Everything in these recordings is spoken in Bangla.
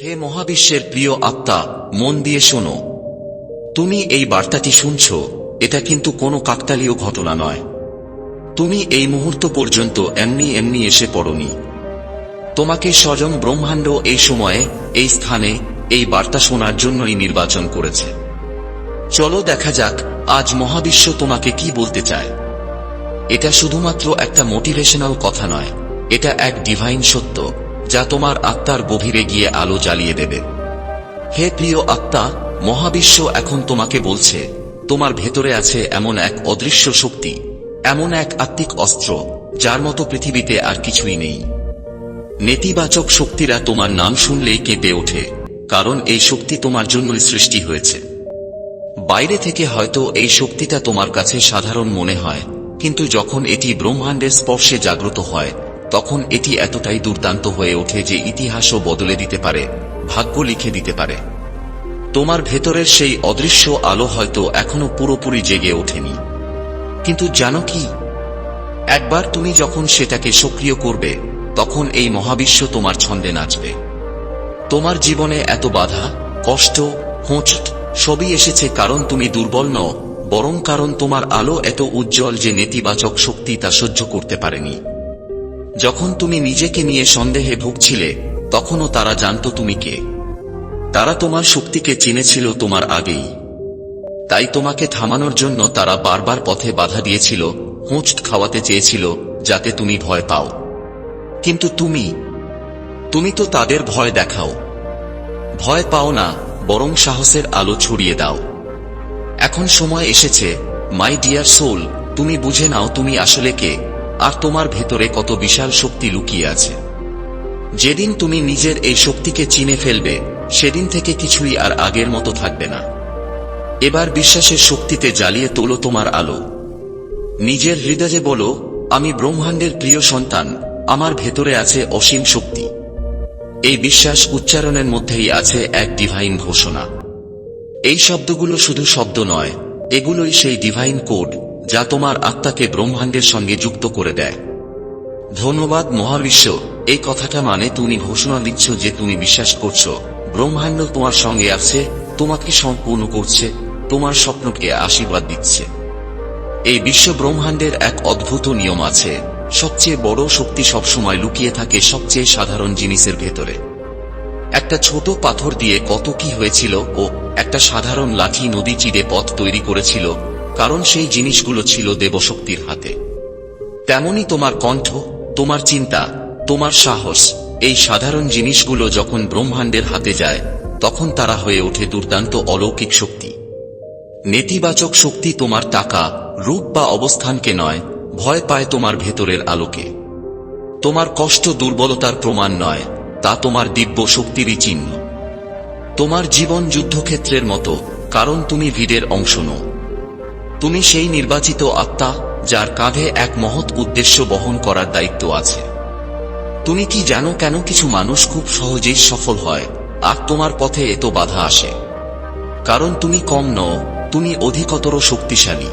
হে মহাবিশ্বের প্রিয় আত্মা, মন দিয়ে শোনো। তুমি এই বার্তাটি শুনছ, এটা কিন্তু কোনো কাকতালীয় ঘটনা নয়। তুমি এই মুহূর্ত পর্যন্ত এমনি এমনি এসে পড়নি। তোমাকে স্বয়ং ব্রহ্মাণ্ড এই সময়ে, এই স্থানে, এই বার্তা শোনার জন্যই নির্বাচন করেছে। চলো দেখা যাক, আজ মহাবিশ্ব তোমাকে কি বলতে চায়। এটা শুধুমাত্র একটা মোটিভেশনাল কথা নয়, এটা এক ডিভাইন সত্য। যা তোমার আত্মার গভীরে গিয়ে আলো জ্বালিয়ে দেবে। হে প্রিয় আত্মা, মহাবিশ্ব এখন তোমাকে বলছে, তোমার ভেতরে আছে এমন এক অদৃশ্য শক্তি, এমন এক আত্মিক অস্ত্র, যার মতো পৃথিবীতে আর কিছুই নেই। নেতিবাচক শক্তিরা তোমার নাম শুনলেই কেঁপে ওঠে, কারণ এই শক্তি তোমার জন্যই সৃষ্টি হয়েছে। বাইরে থেকে হয়তো এই শক্তিটা তোমার কাছে সাধারণ মনে হয়, কিন্তু যখন এটি ব্রহ্মাণ্ডের স্পর্শে জাগ্রত হয় তখন এটি এতটাই দুর্দান্ত হয়ে ওঠে যে ইতিহাসও বদলে দিতে পারে, ভাগ্য লিখে দিতে পারে। তোমার ভেতরের সেই অদৃশ্য আলো হয়তো এখনও পুরোপুরি জেগে ওঠেনি। কিন্তু জানো কি? একবার তুমি যখন সেটাকে সক্রিয় করবে, তখন এই মহাবিশ্ব তোমার ছন্দে নাচবে। তোমার জীবনে এত বাধা, কষ্ট, হোঁচ সবই এসেছে কারণ তুমি দুর্বল নও, বরং কারণ তোমার আলো এত উজ্জ্বল যে নেতিবাচক শক্তি তা সহ্য করতে পারেনি। যখন তুমি নিজেকে নিয়ে সন্দেহে ভুগছিলে, তখনও তারা জানত তুমি কে। তারা তোমার শক্তিকে চিনেছিল তোমার আগেই। তাই তোমাকে থামানোর জন্য তারা বারবার পথে বাধা দিয়েছিল হোঁচ খাওয়াতে চেয়েছিল, যাতে তুমি ভয় পাও। কিন্তু তুমি তুমি তো তাদের ভয় দেখাও। ভয় পাও না, বরং সাহসের আলো ছড়িয়ে দাও। এখন সময় এসেছে, মাই ডিয়ার সোল, তুমি বুঝে নাও তুমি আসলে কে। আর তোমার ভেতরে কত বিশাল শক্তি লুকিয়ে আছে। যেদিন তুমি নিজের এই শক্তিকে চিনে ফেলবে, সেদিন থেকে কিছুই আর আগের মতো থাকবে না। এবার বিশ্বাসের শক্তিতে জ্বালিয়ে তোলো তোমার আলো। নিজের হৃদয়ে বলো, আমি ব্রহ্মাণ্ডের প্রিয় সন্তান, আমার ভেতরে আছে অসীম শক্তি। এই বিশ্বাস উচ্চারণের মধ্যেই আছে এক ডিভাইন ঘোষণা। এই শব্দগুলো শুধু শব্দ নয়, এগুলোই সেই ডিভাইন কোড যা তোমার আত্মাকে ব্রহ্মাণ্ডের সঙ্গে যুক্ত করে দেয়। ধন্যবাদ মহাবিশ্ব, এই কথাটা মানে তুমি ঘোষণা দিচ্ছ যে তুমি বিশ্বাস করছ, ব্রহ্মাণ্ড তোমার সঙ্গে আছে, তোমাকে সম্পূর্ণ করছে, তোমার স্বপ্নকে আশীর্বাদ দিচ্ছে। এই বিশ্ব ব্রহ্মাণ্ডের এক অদ্ভুত নিয়ম আছে, সবচেয়ে বড় শক্তি সবসময় লুকিয়ে থাকে সবচেয়ে সাধারণ জিনিসের ভেতরে। একটা ছোট পাথর দিয়ে কত কি হয়েছিল ও একটা সাধারণ লাঠি নদী চিড়ে পথ তৈরি করেছিল কারণ সেই জিনিসগুলো ছিল দেবশক্তির হাতে। তেমনি তোমার কণ্ঠ, তোমার চিন্তা, তোমার সাহস, এই সাধারণ জিনিসগুলো যখন ব্রহ্মাণ্ডের হাতে যায়, তখন তারা হয়ে ওঠে দুর্দান্ত অলৌকিক শক্তি। নেতিবাচক শক্তি তোমার টাকা, রূপ বা অবস্থানকে নয়, ভয় পায় তোমার ভেতরের আলোকে। তোমার কষ্ট দুর্বলতার প্রমাণ নয়, তা তোমার দিব্য শক্তিরই চিহ্ন। তোমার জীবন যুদ্ধক্ষেত্রের মতো, কারণ তুমি ভিড়ের অংশ নও। তুমি সেই নির্বাচিত আত্মা যার কাঁধে এক মহৎ উদ্দেশ্য বহন করার দায়িত্ব আছে। তুমি কি জানো কেন কিছু মানুষ খুব সহজেই সফল হয়, আর তোমার পথে এত বাধা আসে? কারণ তুমি কম নও, তুমি অধিকতর শক্তিশালী।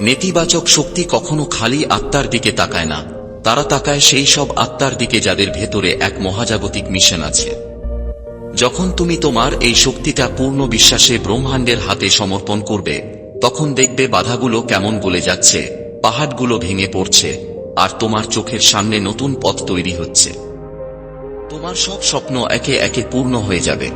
নেতিবাচক শক্তি কখনো খালি আত্মার দিকে তাকায় না, তারা তাকায় সেই সব আত্মার দিকে যাদের ভেতরে এক মহাজাগতিক মিশন আছে। যখন তুমি তোমার এই শক্তিটা পূর্ণ বিশ্বাসে ব্রহ্মাণ্ডের হাতে সমর্পণ করবে তখন দেখবে বাধাগুলো কেমন গলে যাচ্ছে, পাহাড়গুলো ভেঙে পড়ছে, আর তোমার চোখের সামনে নতুন পথ তৈরি হচ্ছে। তোমার সব স্বপ্ন একে একে পূর্ণ হয়ে যাবে।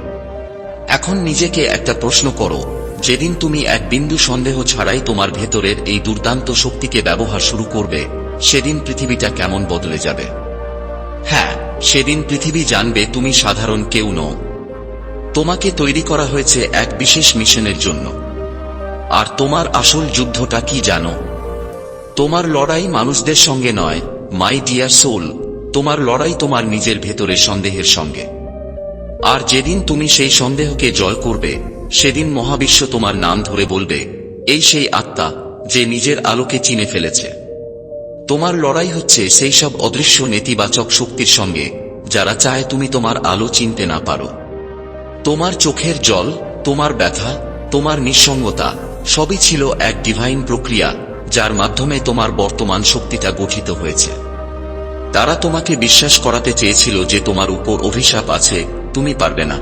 এখন নিজেকে একটা প্রশ্ন করো, যেদিন তুমি এক বিন্দু সন্দেহ ছাড়াই তোমার ভেতরের এই দুর্দান্ত শক্তিকে ব্যবহার শুরু করবে, সেদিন পৃথিবীটা কেমন বদলে যাবে। হ্যাঁ সেদিন পৃথিবী জানবে তুমি সাধারণ কেউ নও। তোমাকে তৈরি করা হয়েছে এক বিশেষ মিশনের জন্য। আর তোমার আসল যুদ্ধটা কি জানো? তোমার লড়াই মানুষদের সঙ্গে নয় মাই ডিয়ার সোল তোমার লড়াই তোমার নিজের ভেতরে সন্দেহের সঙ্গে। আর যেদিন তুমি সেই সন্দেহকে জয় করবে, সেদিন মহাবিশ্ব তোমার নাম ধরে বলবে, এই সেই আত্মা, যে নিজের আলোকে চিনে ফেলেছে। তোমার লড়াই হচ্ছে সেই সব অদৃশ্য নেতিবাচক শক্তির সঙ্গে, যারা চায় তুমি তোমার আলো চিনতে না পারো। তোমার চোখের জল, তোমার ব্যথা, তোমার নিঃসঙ্গতা সবই ছিল এক ডিভাইন প্রক্রিয়া, যার মাধ্যমে তোমার বর্তমান শক্তিটা গঠিত হয়েছে। তারা তোমাকে বিশ্বাস করাতে চেয়েছিল যে তোমার উপর অভিশাপ আছে, তুমি পারবে না।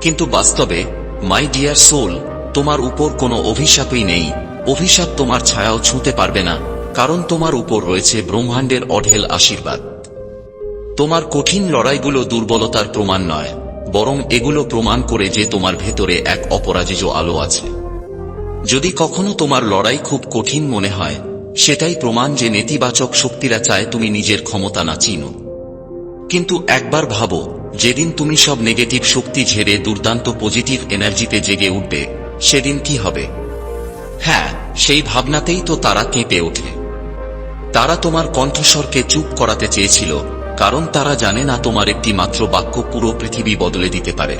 কিন্তু বাস্তবে মাই ডিয়ার সোল তোমার উপর কোনো অভিশাপই নেই। অভিশাপ তোমার ছায়াও ছুঁতে পারবে না, কারণ তোমার উপর রয়েছে ব্রহ্মাণ্ডের অঢেল আশীর্বাদ। তোমার কঠিন লড়াইগুলো দুর্বলতার প্রমাণ নয়, বরং এগুলো প্রমাণ করে যে তোমার ভেতরে এক অপরাজিত আলো আছে। যদি কখনো তোমার লড়াই খুব কঠিন মনে হয়, সেটাই প্রমাণ যে নেতিবাচক শক্তিরা চায় তুমি নিজের ক্ষমতা না চিনো। কিন্তু একবার ভাবো, যেদিন তুমি সব নেগেটিভ শক্তি ঝেড়ে দুর্দান্ত পজিটিভ এনার্জিতে জেগে উঠবে, সেদিন কি হবে? হ্যাঁ সেই ভাবনাতেই তো তারা কেঁপে ওঠে। তারা তোমার কণ্ঠস্বরকে চুপ করাতে চেয়েছিল, কারণ তারা জানে না তোমার একটি মাত্র বাক্য পুরো পৃথিবী বদলে দিতে পারে।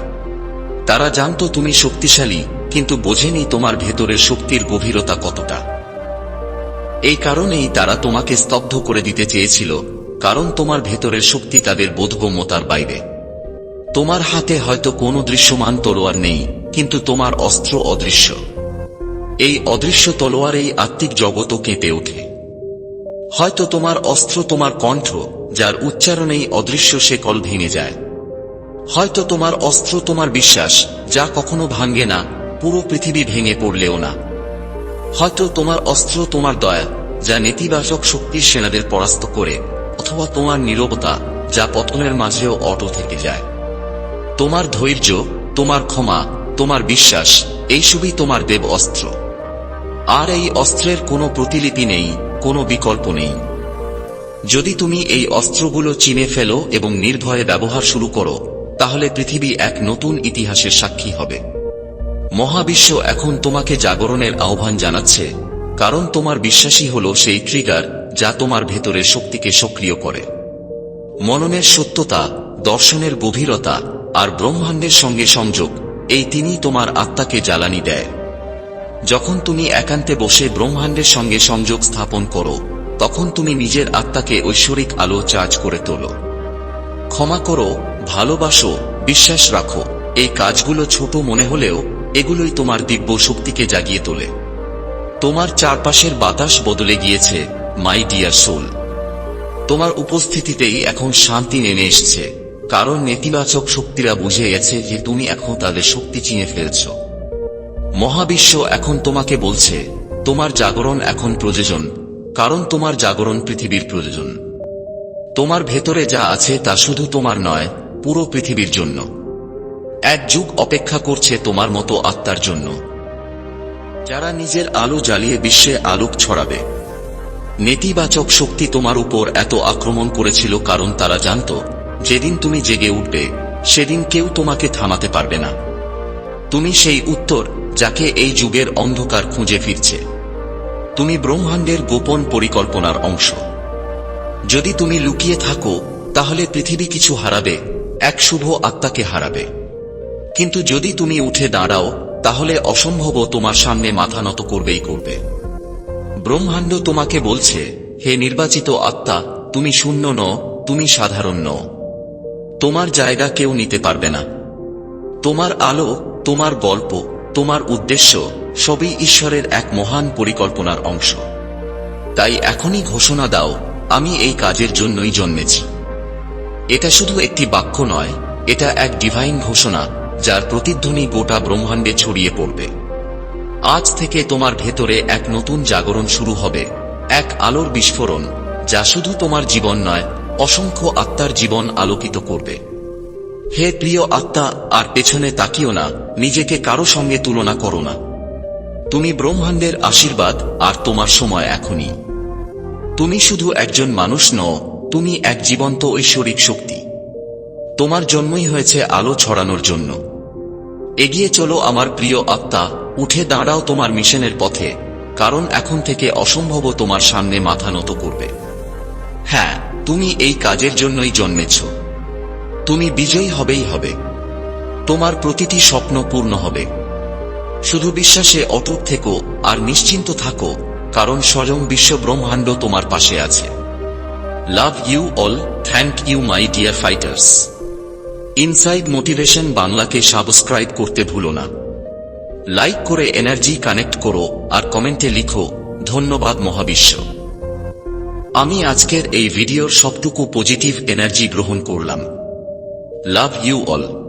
তারা জানতো তুমি শক্তিশালী কিন্তু বোঝেনি তোমার ভেতরের শক্তির গভীরতা কতটা। এই কারণেই তারা তোমাকে স্তব্ধ করে দিতে চেয়েছিল, কারণ তোমার ভেতরের শক্তি তাদের বোধগম্যতার বাইরে। তোমার হাতে হয়তো কোনো দৃশ্যমান তলোয়ার নেই, কিন্তু তোমার অস্ত্র অদৃশ্য। এই অদৃশ্য তলোয়ারেই আত্মিক জগৎও কেঁপে ওঠে। হয়তো তোমার অস্ত্র তোমার কণ্ঠ, যার উচ্চারণেই অদৃশ্য সে কল ভেঙে যায়। হয়তো তোমার অস্ত্র তোমার বিশ্বাস, যা কখনো ভাঙ্গে না পুরো পৃথিবী ভেঙে পড়লেও না। হয়তো তোমার অস্ত্র তোমার দয়া, যা নেতিবাচক শক্তির সেনাদের পরাস্ত করে, অথবা তোমার নীরবতা, যা পতনের মাঝেও অটো থেকে যায়। তোমার ধৈর্য, তোমার ক্ষমা, তোমার বিশ্বাস, এইসবই তোমার দেব অস্ত্র। আর এই অস্ত্রের কোনো প্রতিলিপি নেই, কোনো বিকল্প নেই। যদি তুমি এই অস্ত্রগুলো চিনে ফেলো এবং নির্ভয়ে ব্যবহার শুরু করো, তাহলে পৃথিবী এক নতুন ইতিহাসের সাক্ষী হবে। মহাবিশ্ব এখন তোমাকে জাগরণের আহ্বান জানাচ্ছে, কারণ তোমার বিশ্বাসী হল সেই ট্রিগার যা তোমার ভেতরের শক্তিকে সক্রিয় করে। মননের সত্যতা, দর্শনের গভীরতা আর ব্রহ্মাণ্ডের সঙ্গে সংযোগ, এই তিনই তোমার আত্মাকে জ্বালানি দেয়। যখন তুমি একান্তে বসে ব্রহ্মাণ্ডের সঙ্গে সংযোগ স্থাপন করো, তখন তুমি নিজের আত্মাকে ঐশ্বরিক আলো চার্জ করে তোলো। ক্ষমা করো, ভালোবাসো, বিশ্বাস রাখো, এই কাজগুলো ছোট মনে হলেও এগুলোই তোমার দিব্য শক্তিকে জাগিয়ে তোলে। তোমার চারপাশের বাতাস বদলে গিয়েছে মাই ডিয়ার সোল তোমার উপস্থিতিতেই এখন শান্তি নেমে এসছে, কারণ নেতিবাচক শক্তিরা বুঝে গেছে যে তুমি এখন তাদের শক্তি চিনে ফেলছ। মহাবিশ্ব এখন তোমাকে বলছে, তোমার জাগরণ এখন প্রয়োজন, কারণ তোমার জাগরণ পৃথিবীর প্রয়োজন। তোমার ভেতরে যা আছে তা শুধু তোমার নয়, পুরো পৃথিবীর জন্য। এক যুগ অপেক্ষা করছে তোমার মতো আত্মার জন্য। যারা নিজের আলো জ্বালিয়ে বিশ্বে আলোক ছড়াবে। নেতিবাচক শক্তি তোমার উপর এত আক্রমণ করেছিল কারণ তারা জানত, যেদিন তুমি জেগে উঠবে, সেদিন কেউ তোমাকে থামাতে পারবে না। তুমি সেই উত্তর, যাকে এই যুগের অন্ধকার খুঁজে ফিরছে। তুমি ব্রহ্মাণ্ডের গোপন পরিকল্পনার অংশ। যদি তুমি লুকিয়ে থাকো, তাহলে পৃথিবী কিছু হারাবে, এক শুভ আত্মাকে হারাবে। কিন্তু যদি তুমি উঠে দাঁড়াও, তাহলে অসম্ভব তোমার সামনে মাথা নত করবেই করবে। ব্রহ্মাণ্ড তোমাকে বলছে, হে নির্বাচিত আত্মা, তুমি শূন্য ন তুমি সাধারণ ন তোমার জায়গা কেউ নিতে পারবে না। তোমার আলো, তোমার গল্প, তোমার উদ্দেশ্য, সবই ঈশ্বরের এক মহান পরিকল্পনার অংশ। তাই এখনই ঘোষণা দাও, আমি এই কাজের জন্যই জন্মেছি। এটা শুধু একটি বাক্য নয়, এটা এক ডিভাইন ঘোষণা। যার প্রতিধ্বনি গোটা ব্রহ্মাণ্ডে ছড়িয়ে পড়বে। আজ থেকে তোমার ভেতরে এক নতুন জাগরণ শুরু হবে, এক আলোর বিস্ফোরণ, যা শুধু তোমার জীবন নয়, অসংখ্য আত্মার জীবন আলোকিত করবে। হে প্রিয় আত্মা, আর পেছনে তাকিও না, নিজেকে কারও সঙ্গে তুলনা করো না। তুমি ব্রহ্মাণ্ডের আশীর্বাদ, আর তোমার সময় এখনই। তুমি শুধু একজন মানুষ নও, তুমি এক জীবন্ত ঐশ্বরিক শক্তি। তোমার জন্মই হয়েছে আলো ছড়ানোর জন্য। এগিয়ে চলো আমার প্রিয় আত্মা, উঠে দাঁড়াও তোমার মিশনের পথে, কারণ এখন থেকে অসম্ভব তোমার সামনে মাথা নত করবে। হ্যাঁ তুমি এই কাজের জন্যই জন্মেছ। তুমি বিজয়ী হবেই হবে। তোমার প্রতিটি স্বপ্ন পূর্ণ হবে। শুধু বিশ্বাসে অটুট থেকো আর নিশ্চিন্ত থাকো, কারণ স্বয়ং বিশ্ব ব্রহ্মাণ্ড তোমার পাশে আছে। Love you all, thank you my dear fighters. Inside motivation বাংলাকে সাবস্ক্রাইব করতে ভুলো না। লাইক করে এনার্জি কানেক্ট করো আর কমেন্টে লিখো, ধন্যবাদ মহাবিশ্ব। আমি আজকের এই ভিডিওর সবটুকু পজিটিভ এনার্জি গ্রহণ করলাম। লাভ ইউ অল